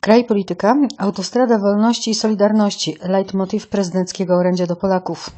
Kraj polityka, autostrada wolności i solidarności, leitmotiv prezydenckiego orędzia do Polaków.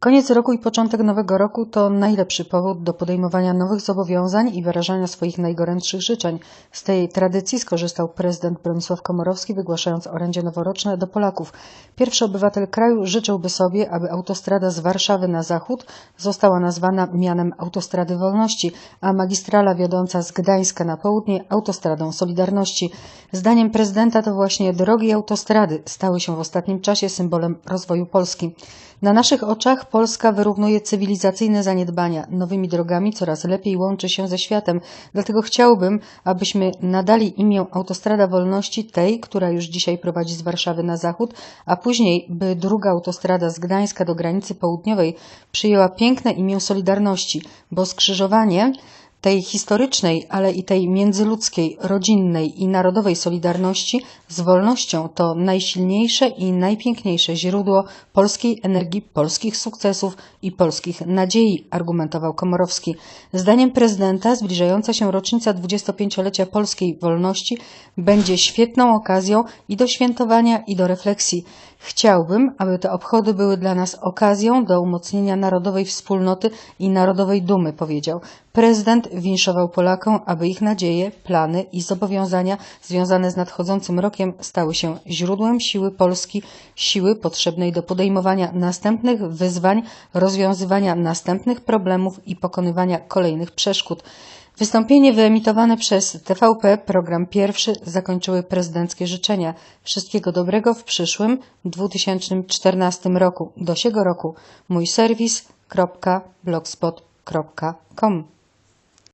Koniec roku i początek nowego roku to najlepszy powód do podejmowania nowych zobowiązań i wyrażania swoich najgorętszych życzeń. Z tej tradycji skorzystał prezydent Bronisław Komorowski, wygłaszając orędzie noworoczne do Polaków. Pierwszy obywatel kraju życzyłby sobie, aby autostrada z Warszawy na zachód została nazwana mianem Autostrady Wolności, a magistrala wiodąca z Gdańska na południe Autostradą Solidarności. Zdaniem prezydenta to właśnie drogi autostrady stały się w ostatnim czasie symbolem rozwoju Polski. Na naszych oczach Polska wyrównuje cywilizacyjne zaniedbania. Nowymi drogami coraz lepiej łączy się ze światem. Dlatego chciałbym, abyśmy nadali imię Autostrada Wolności tej, która już dzisiaj prowadzi z Warszawy na zachód, a później, by druga autostrada z Gdańska do granicy południowej przyjęła piękne imię Solidarności, bo skrzyżowanie tej historycznej, ale i tej międzyludzkiej, rodzinnej i narodowej solidarności z wolnością to najsilniejsze i najpiękniejsze źródło polskiej energii, polskich sukcesów i polskich nadziei, argumentował Komorowski. Zdaniem prezydenta zbliżająca się rocznica 25-lecia polskiej wolności będzie świetną okazją i do świętowania, i do refleksji. Chciałbym, aby te obchody były dla nas okazją do umocnienia narodowej wspólnoty i narodowej dumy, powiedział. Prezydent winszował Polakom, aby ich nadzieje, plany i zobowiązania związane z nadchodzącym rokiem stały się źródłem siły Polski, siły potrzebnej do podejmowania następnych wyzwań, rozwiązywania następnych problemów i pokonywania kolejnych przeszkód. Wystąpienie wyemitowane przez TVP, program pierwszy, zakończyły prezydenckie życzenia. Wszystkiego dobrego w przyszłym 2014 roku. Do siego roku mój serwis.blogspot.com